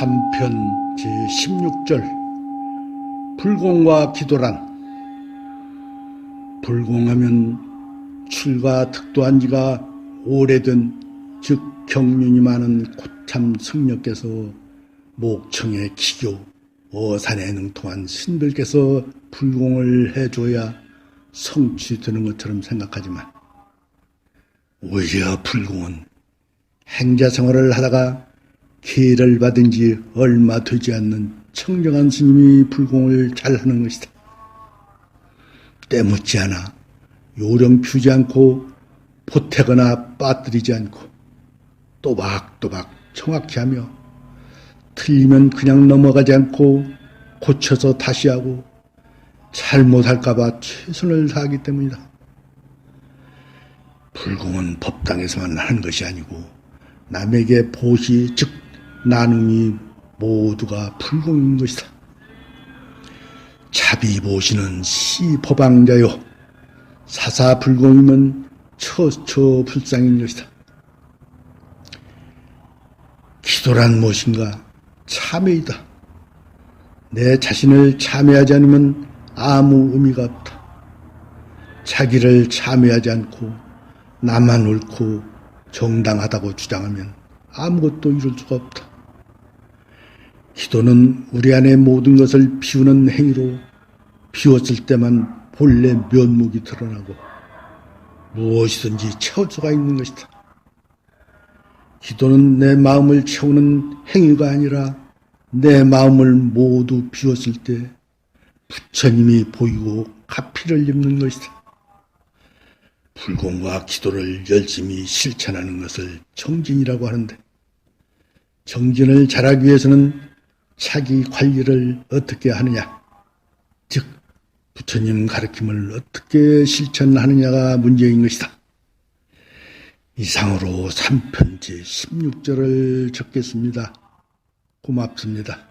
3편 제16절 불공과 기도란. 불공하면 출가 득도한 지가 오래된 즉 경륜이 많은 고참 승려께서 목청의 기교 어산에 능통한 신들께서 불공을 해줘야 성취되는 것처럼 생각하지만 오히려 불공은 행자 생활을 하다가 기회를 받은 지 얼마 되지 않는 청정한 스님이 불공을 잘하는 것이다. 때묻지 않아 요령 피우지 않고 보태거나 빠뜨리지 않고 또박또박 정확히 하며 틀리면 그냥 넘어가지 않고 고쳐서 다시 하고 잘못할까봐 최선을 다하기 때문이다. 불공은 법당에서만 하는 것이 아니고 남에게 보시 즉 나눔이 모두가 불공인 것이다. 자비 보시는 시법왕자요 사사불공이면 처처불상인 것이다. 기도란 무엇인가? 참회이다. 내 자신을 참회하지 않으면 아무 의미가 없다. 자기를 참회하지 않고 나만 옳고 정당하다고 주장하면 아무것도 이룰 수가 없다. 기도는 우리 안의 모든 것을 비우는 행위로 비웠을 때만 본래 면목이 드러나고 무엇이든지 채울 수가 있는 것이다. 기도는 내 마음을 채우는 행위가 아니라 내 마음을 모두 비웠을 때 부처님이 보이고 가피를 입는 것이다. 불공과 기도를 열심히 실천하는 것을 정진이라고 하는데 정진을 잘하기 위해서는 자기 관리를 어떻게 하느냐 즉 부처님 가르침을 어떻게 실천하느냐가 문제인 것이다. 이상으로 3편지 16절을 적겠습니다. 고맙습니다.